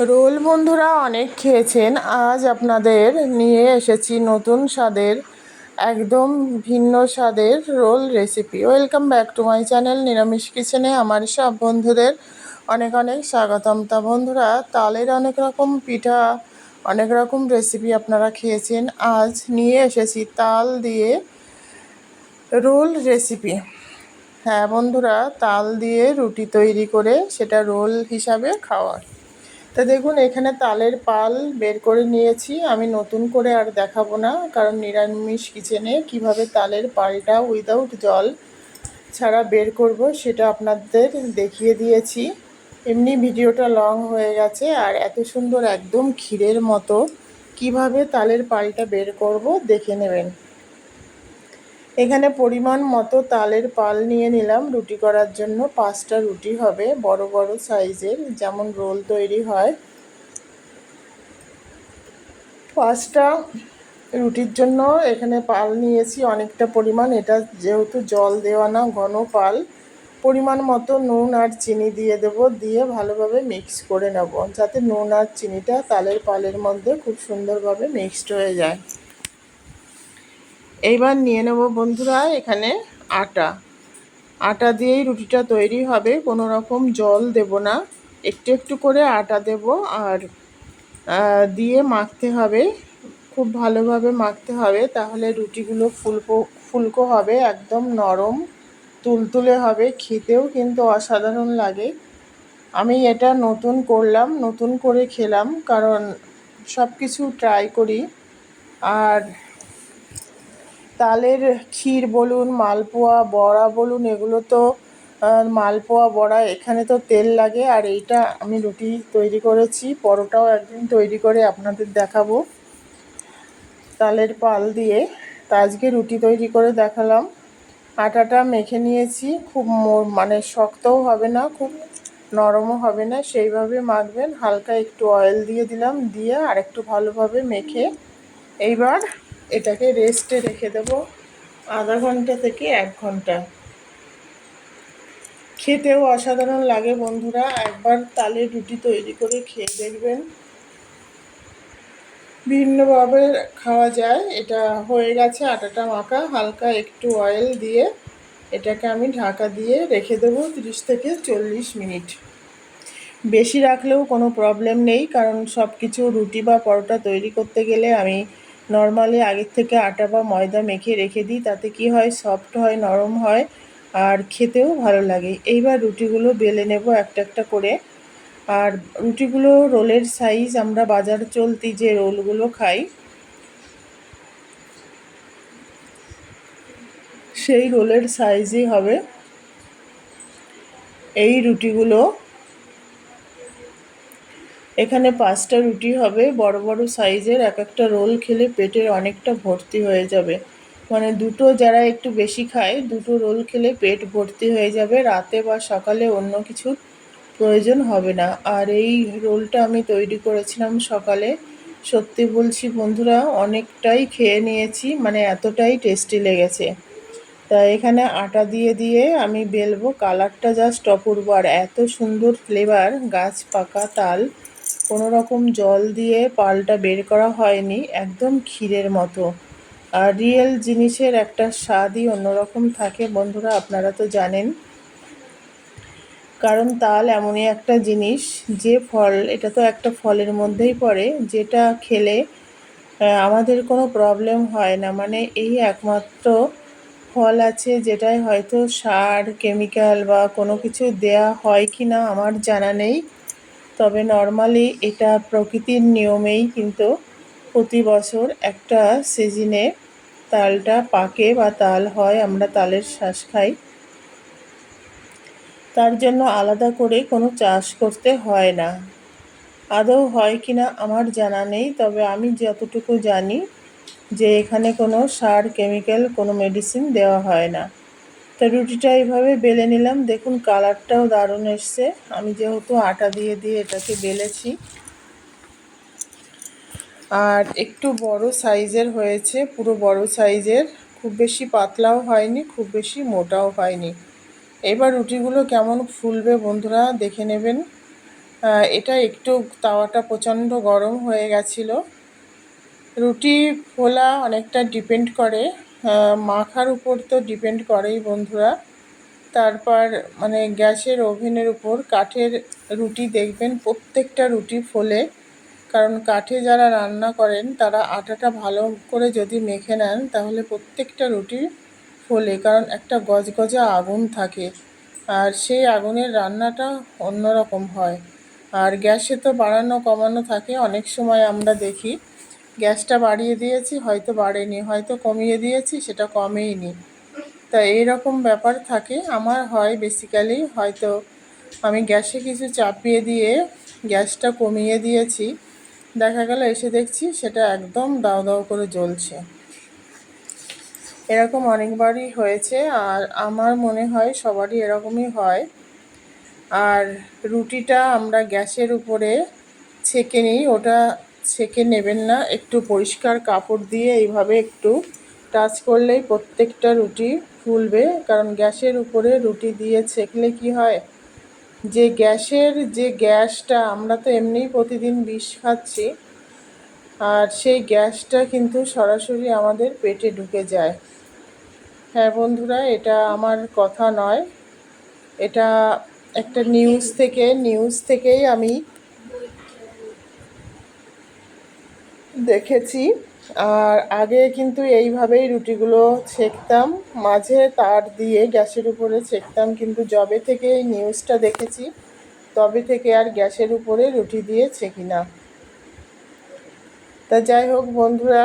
Role বন্ধুরা অনেক খেয়েছেন। আজ আপনাদের নিয়ে এসেছি নতুন স্বাদের, একদম ভিন্ন স্বাদের roll recipe. Welcome back to my channel নিরামিষ কিচেনে আমার সব বন্ধুদের অনেক অনেক স্বাগতম। তা বন্ধুরা, তালের অনেক রকম পিঠা, অনেক রকম রেসিপি আপনারা খেয়েছেন। আজ নিয়ে এসেছি তাল দিয়ে রোল রেসিপি। হ্যাঁ বন্ধুরা, তাল দিয়ে রুটি তৈরি করে সেটা রোল হিসাবে খাওয়ার তা দেখুন, এখানে তালের পাল বের করে নিয়েছি। আমি নতুন করে আর দেখাবো না, কারণ নিরামিষ কিচেনে কীভাবে তালের পালটা উইদাউট জল ছাড়া বের করব সেটা আপনাদের দেখিয়ে দিয়েছি। এমনি ভিডিওটা লং হয়ে গেছে, আর এত সুন্দর একদম ক্ষীরের মতো। কীভাবে তালের পালটা বের করব দেখে নেবেন। এখানে পরিমাণ মতো তালের পাল নিয়ে নিলাম। রুটি করার জন্য পাঁচটা রুটি হবে, বড় বড় সাইজের, যেমন রোল তৈরি হয়। পাঁচটা রুটির জন্য এখানে পাল নিয়েছি, অনেকটা পরিমাণ। এটা যেহেতু জল দেওয়া না, ঘন পাল, পরিমাণ মতো নুন আর চিনি দিয়ে দেব, দিয়ে ভালোভাবে মিক্স করে নেব, যাতে নুন আর চিনিটা তালের পালের মধ্যে খুব সুন্দরভাবে মিক্সড হয়ে যায়। এইবার নিয়ে নেব বন্ধুরা এখানে আটা। আটা দিয়েই রুটিটা তৈরি হবে। কোনো রকম জল দেব না। একটু একটু করে আটা দেব আর দিয়ে মাখতে হবে। খুব ভালোভাবে মাখতে হবে তাহলে রুটিগুলো ফুলকো ফুলকো হবে, একদম নরম, তুলতুলে হবে। খেতেও কিন্তু অসাধারণ লাগে। আমি এটা নতুন করলাম, নতুন করে খেলাম কারণ সব কিছু ট্রাই করি। আর তালের ক্ষীর বলুন, মালপোয়া, বড়া বলুন, এগুলো তো মালপোয়া, বড়া, এখানে তো তেল লাগে। আর এইটা আমি রুটি তৈরি করেছি, পরোটাও একদিন তৈরি করে আপনাদের দেখাবো। তালের পাল দিয়ে তা আজকে রুটি তৈরি করে দেখালাম। আটাটা মেখে নিয়েছি, খুব মানে শক্তও হবে না, খুব নরমও হবে না, সেইভাবে মাখবেন। হালকা একটু অয়েল দিয়ে দিলাম, দিয়ে আর একটু ভালোভাবে মেখে। এইবার এটাকে রেস্টে রেখে দেব আধা ঘণ্টা থেকে এক ঘণ্টা। খেতেও অসাধারণ লাগে বন্ধুরা, একবার তালে রুটি তৈরি করে খেয়ে দেখবেন। ভিন্নভাবে খাওয়া যায়, এটা হয়ে গেছে আটাটা মাখা, হালকা একটু অয়েল দিয়ে এটাকে আমি ঢাকা দিয়ে রেখে দেবো তিরিশ থেকে চল্লিশ মিনিট। বেশি রাখলেও কোনো প্রবলেম নেই, কারণ সব কিছু রুটি বা পরোটা তৈরি করতে গেলে আমি নর্মালি আগের থেকে আটা বা ময়দা মেখে রেখে দিই, তাতে কি হয়? সফট হয়, নরম হয়, আর খেতেও ভালো লাগে। এইবার রুটিগুলো বেলে নেব একটা একটা করে। আর রুটিগুলো রোলের সাইজ আমরা বাজার চলতি যে রোলগুলো খাই, সেই রোলের সাইজই হবে। এই রুটিগুলো এখানে পাঁচটা রুটি হবে, বড় বড় সাইজের, এক একটা রোল খেলে পেটের অনেকটা ভর্তি হয়ে যাবে। মানে দুটো যারা একটু বেশি খায়, দুটো রোল খেলে পেট ভর্তি হয়ে যাবে। রাতে বা সকালে অন্য কিছুর প্রয়োজন হবে না। আর এই রোলটা আমি তৈরি করেছিলাম সকালে। সত্যি বলছি বন্ধুরা, অনেকটাই খেয়ে নিয়েছি মানে এতটাই টেস্টি লেগেছে। তা এখানে আটা দিয়ে দিয়ে আমি বেলবো। কালারটা জাস্ট অপূর্ব। আর এত সুন্দর ফ্লেভার গাছ পাকা তাল। কোনো রকম জল দিয়ে পালটা বের করা হয়নি, একদম ক্ষীরের মতো। আর রিয়েল জিনিসের একটা স্বাদই অন্যরকম থাকে, বন্ধুরা, আপনারা তো জানেন। কারণ তাল এমনই একটা জিনিস, যে ফল, এটা তো একটা ফলের মধ্যেই পড়ে, যেটা খেলে আমাদের কোনো প্রবলেম হয় না। মানে এই একমাত্র ফল আছে যেটায় হয়তো সার, কেমিক্যাল বা কোনো কিছু দেয়া হয় কি না আমার জানা নেই। তবে নর্মালি এটা প্রকৃতির নিয়মেই কিন্তু প্রতি বছর একটা সিজনে তালটা পাকে বা তাল হয়, আমরা তালের শ্বাস খাই। তার জন্য আলাদা করে কোনো চাষ করতে হয় না। আদৌ হয় কি না আমার জানা নেই, তবে আমি যতটুকু জানি যে এখানে কোনো সার কেমিক্যাল কোনো মেডিসিন দেওয়া হয় না। তা রুটিটা এইভাবে বেলে নিলাম। দেখুন কালারটাও দারুণ এসছে। আমি যেহেতু আটা দিয়ে দিয়ে এটাকে বেলেছি। আর একটু বড় সাইজের হয়েছে, পুরো বড় সাইজের। খুব বেশি পাতলাও হয়নি, খুব বেশি মোটাও হয়নি। এবার রুটিগুলো কেমন ফুলবে বন্ধুরা দেখে নেবেন। এটা একটু তাওয়াটা প্রচণ্ড গরম হয়ে গেছিল। রুটি ফোলা অনেকটা ডিপেন্ড করে। মাখার উপর তো ডিপেন্ড করেই বন্ধুরা। তারপর মানে গ্যাসের ওভেনের উপর কাঠের রুটি দেখবেন, প্রত্যেকটা রুটি ফোলে। কারণ কাঠে যারা রান্না করেন, তারা আটাটা ভালো করে যদি মেখে নেন, তাহলে প্রত্যেকটা রুটি ফোলে। কারণ একটা গজগজা আগুন থাকে। আর সেই আগুনের রান্নাটা অন্যরকম হয়। আর গ্যাসে তো বাড়ানো কমানো থাকে। অনেক সময় আমরা দেখি গ্যাসটা বাড়িয়ে দিয়েছি, হয়তো বাড়েনি, হয়তো কমিয়ে দিয়েছি, সেটা কমেইনি। তা এইরকম ব্যাপার থাকে। আমার হয় বেসিক্যালি হয়তো আমি গ্যাসে কিছু চাপিয়ে দিয়ে গ্যাসটা কমিয়ে দিয়েছি। দেখা গেল এসে দেখছি সেটা একদম দাও দাও করে জ্বলছে। এরকম অনেকবারই হয়েছে আর আমার মনে হয় সবারই এরকমই হয়। আর রুটিটা আমরা গ্যাসের উপরে ছেঁকে নিই, ওটা ছেঁকে নেবেন না, একটু পরিষ্কার কাপড় দিয়ে এইভাবে একটু টাচ করলেই প্রত্যেকটা রুটি ফুলবে। কারণ গ্যাসের উপরে রুটি দিয়ে ছেঁকলে কি হয়? যে গ্যাসের যে গ্যাসটা, আমরা তো এমনিই প্রতিদিন বিষ খাচ্ছি, আর সেই গ্যাসটা কিন্তু সরাসরি আমাদের পেটে ঢুকে যায়। হ্যাঁ বন্ধুরা, এটা আমার কথা নয়। এটা একটা নিউজ থেকে নিউজ থেকেই আমি দেখেছি। আর আগে কিন্তু এইভাবেই রুটিগুলো ছেঁকতাম। মাঝে তার দিয়ে গ্যাসের উপরে ছেঁকতাম, কিন্তু জবে থেকে এই নিউজটা দেখেছি, তবে থেকে আর গ্যাসের উপরে রুটি দিয়ে ছেঁকি না। তা যাই হোক বন্ধুরা,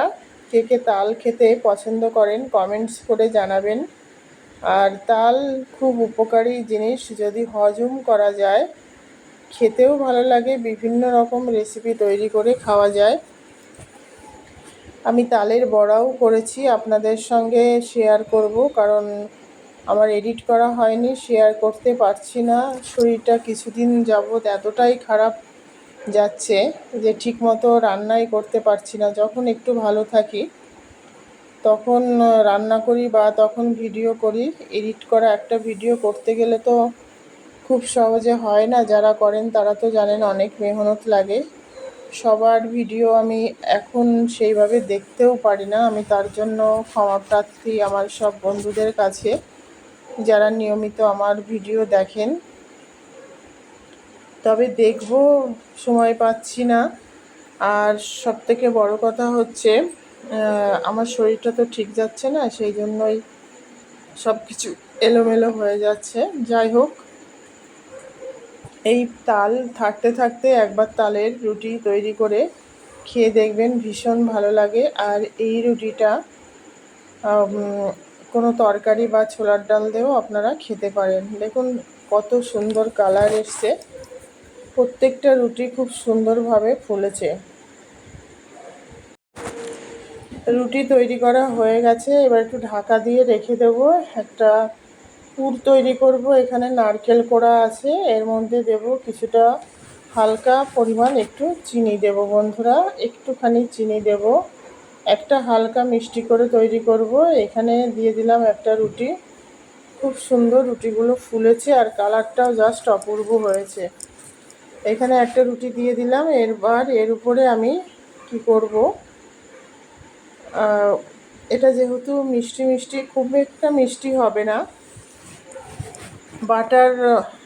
কে কে তাল খেতে পছন্দ করেন কমেন্টস করে জানাবেন। আর তাল খুব উপকারী জিনিস, যদি হজম করা যায়, খেতেও ভালো লাগে, বিভিন্ন রকম রেসিপি তৈরি করে খাওয়া যায়। আমি তালের বড়াও করেছি, আপনাদের সঙ্গে শেয়ার করব, কারণ আমার এডিট করা হয়নি শেয়ার করতে পারছি না। শরীরটা কিছুদিন যাবৎ এতটাই খারাপ যাচ্ছে যে ঠিকমতো রান্নাই করতে পারছি না। যখন একটু ভালো থাকি, তখন রান্না করি বা তখন ভিডিও করি। এডিট করা একটা ভিডিও করতে গেলে তো খুব সহজে হয় না, যারা করেন তারা তো জানেন অনেক মেহনত লাগে। সবার ভিডিও আমি এখন সেইভাবে দেখতেও পারি না। আমি তার জন্য ক্ষমা প্রার্থী আমার সব বন্ধুদের কাছে, যারা নিয়মিত আমার ভিডিও দেখেন। তবে দেখব, সময় পাচ্ছি না। আর সব থেকে বড় কথা হচ্ছে আমার শরীরটা তো ঠিক যাচ্ছে না, সেই জন্যই সব কিছু এলোমেলো হয়ে যাচ্ছে। যাই হোক এই তাল থাকতে থাকতে একবার তালের রুটি তৈরি করে খেয়ে দেখবেন ভীষণ ভালো লাগে। আর এই রুটিটা কোনো তরকারি বা ছোলার ডাল দিয়েও আপনারা খেতে পারেন। দেখুন কত সুন্দর কালার এসছে। প্রত্যেকটা রুটি খুব সুন্দরভাবে ফুলেছে। রুটি তৈরি করা হয়ে গেছে। এবার একটু ঢাকা দিয়ে রেখে দেবো। একটা পুর তৈরি করব, এখানে নারকেল কোড়া আছে, এর মধ্যে দেব কিছুটা হালকা পরিমাণ একটু চিনি দেব বন্ধুরা, একটুখানি চিনি দেব। একটা হালকা মিষ্টি করে তৈরি করব, এখানে দিয়ে দিলাম একটা রুটি। খুব সুন্দর রুটিগুলো ফুলেছে আর কালারটাও জাস্ট অপূর্ব হয়েছে। এখানে একটা রুটি দিয়ে দিলাম, এরবার এর উপরে আমি কি করব? এটা যেহেতু মিষ্টি মিষ্টি, খুব একটা মিষ্টি হবে না। বাটার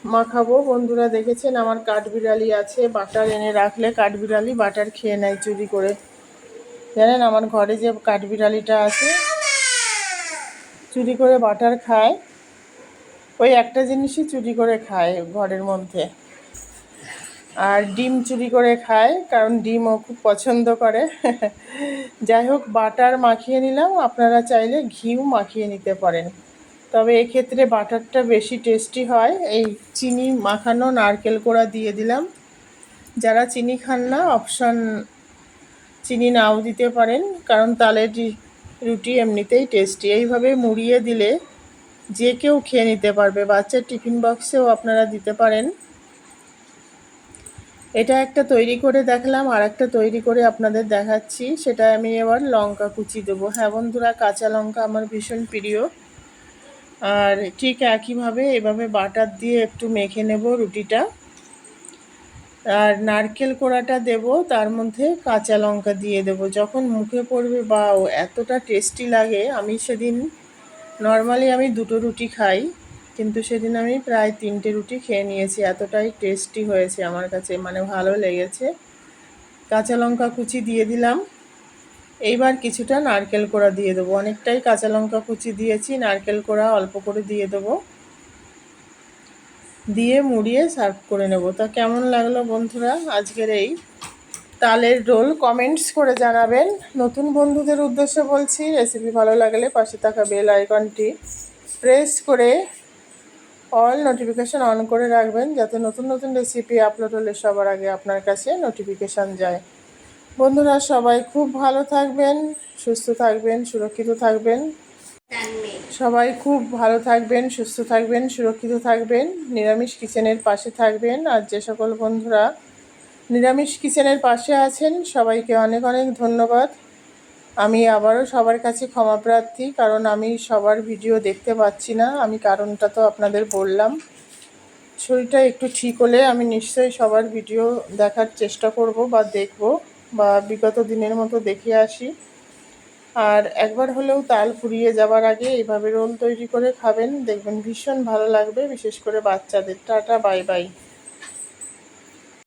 মাখাবো। বন্ধুরা দেখেছেন আমার কাঠবিড়ালি আছে। বাটার এনে রাখলে কাঠবিড়ালি বাটার খেয়ে নেয় চুরি করে। জানেন, আমার ঘরে যে কাঠবিড়ালিটা আছে, চুরি করে বাটার খায়। ওই একটা জিনিসই চুরি করে খায় ঘরের মধ্যে। আর ডিম চুরি করে খায়, কারণ ডিমও খুব পছন্দ করে। যাই হোক, বাটার মাখিয়ে নিলাম। আপনারা চাইলে ঘিও মাখিয়ে নিতে পারেন। তবে এক্ষেত্রে বাটারটা বেশি টেস্টি হয়। এই চিনি মাখানো নারকেল কোড়া দিয়ে দিলাম। যারা চিনি খান না, অপশান চিনি নাও দিতে পারেন, কারণ তালের রুটি এমনিতেই টেস্টি। এইভাবে মুড়িয়ে দিলে যে কেউ খেয়ে নিতে পারবে। বাচ্চার টিফিন বক্সেও আপনারা দিতে পারেন। এটা একটা তৈরি করে দেখলাম আর একটা তৈরি করে আপনাদের দেখাচ্ছি। সেটা আমি এবার লঙ্কা কুচি দেবো। হ্যাঁ বন্ধুরা, কাঁচা লঙ্কা আমার ভীষণ প্রিয়। আর ঠিক একইভাবে এভাবে বাটার দিয়ে একটু মেখে নেব রুটিটা। আর নারকেল কোড়াটা দেব, তার মধ্যে কাঁচা লঙ্কা দিয়ে দেব। যখন মুখে পড়বে, বাও, এতটা টেস্টি লাগে। আমি সেদিন, নর্মালি আমি দুটো রুটি খাই, কিন্তু সেদিন আমি প্রায় তিনটে রুটি খেয়ে নিয়েছি। এতটাই টেস্টি হয়েছে আমার কাছে মানে ভালো লেগেছে। কাঁচা লঙ্কা কুচি দিয়ে দিলাম। এইবার কিছুটা নারকেল কোড়া দিয়ে দেবো। অনেকটাই কাঁচা লঙ্কা কুচি দিয়েছি, নারকেল কোড়া অল্প করে দিয়ে দেবো। দিয়ে মুড়িয়ে সার্ভ করে নেব। তা কেমন লাগল বন্ধুরা আজকের এই তালের রোল? কমেন্টস করে জানাবেন। নতুন বন্ধুদের উদ্দেশ্যে বলছি রেসিপি ভালো লাগলে পাশে থাকা বেল আইকনটি প্রেস করে অল নোটিফিকেশান অন করে রাখবেন, যাতে নতুন নতুন রেসিপি আপলোড হলে সবার আগে আপনার কাছে নোটিফিকেশান যায়। বন্ধুরা, সবাই খুব ভালো থাকবেন, সুস্থ থাকবেন, সুরক্ষিত থাকবেন। সবাই খুব ভালো থাকবেন, সুস্থ থাকবেন, সুরক্ষিত থাকবেন, নিরামিষ কিচেনের পাশে থাকবেন। আর যে সকল বন্ধুরা নিরামিষ কিচেনের পাশে আছেন, সবাইকে অনেক অনেক ধন্যবাদ। আমি আবারও সবার কাছে ক্ষমা প্রার্থী, কারণ আমি সবার ভিডিও দেখতে পাচ্ছি না। আমি কারণটা তো আপনাদের বললাম। শরীরটা একটু ঠিক হলে আমি নিশ্চয়ই সবার ভিডিও দেখার চেষ্টা করব বা দেখব। বা বিগত দিনের মতো দেখে আসি। আর একবার হলেও তাল ফুরিয়ে যাওয়ার আগে এইভাবে রোল তৈরি করে খাবেন। দেখবেন ভীষণ ভালো লাগবে। বিশেষ করে বাচ্চাদের। Tata, bye bye.